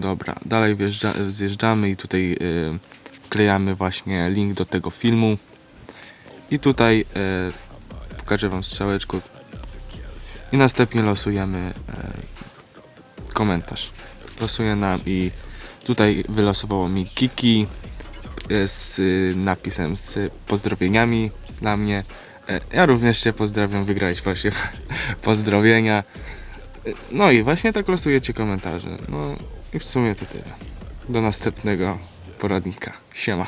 dobra, dalej wjeżdża, zjeżdżamy i tutaj y, wklejamy właśnie link do tego filmu. I tutaj y, pokażę wam strzałeczką. I następnie losujemy y, komentarz. Losuję nam i tutaj wylosowało mi Kiki y, z napisem z pozdrowieniami dla mnie. Ja również Cię pozdrawiam, wygrałeś właśnie pozdrowienia. E, No i właśnie tak losujecie komentarze. No i w sumie to tyle. Do następnego poradnika. Siema.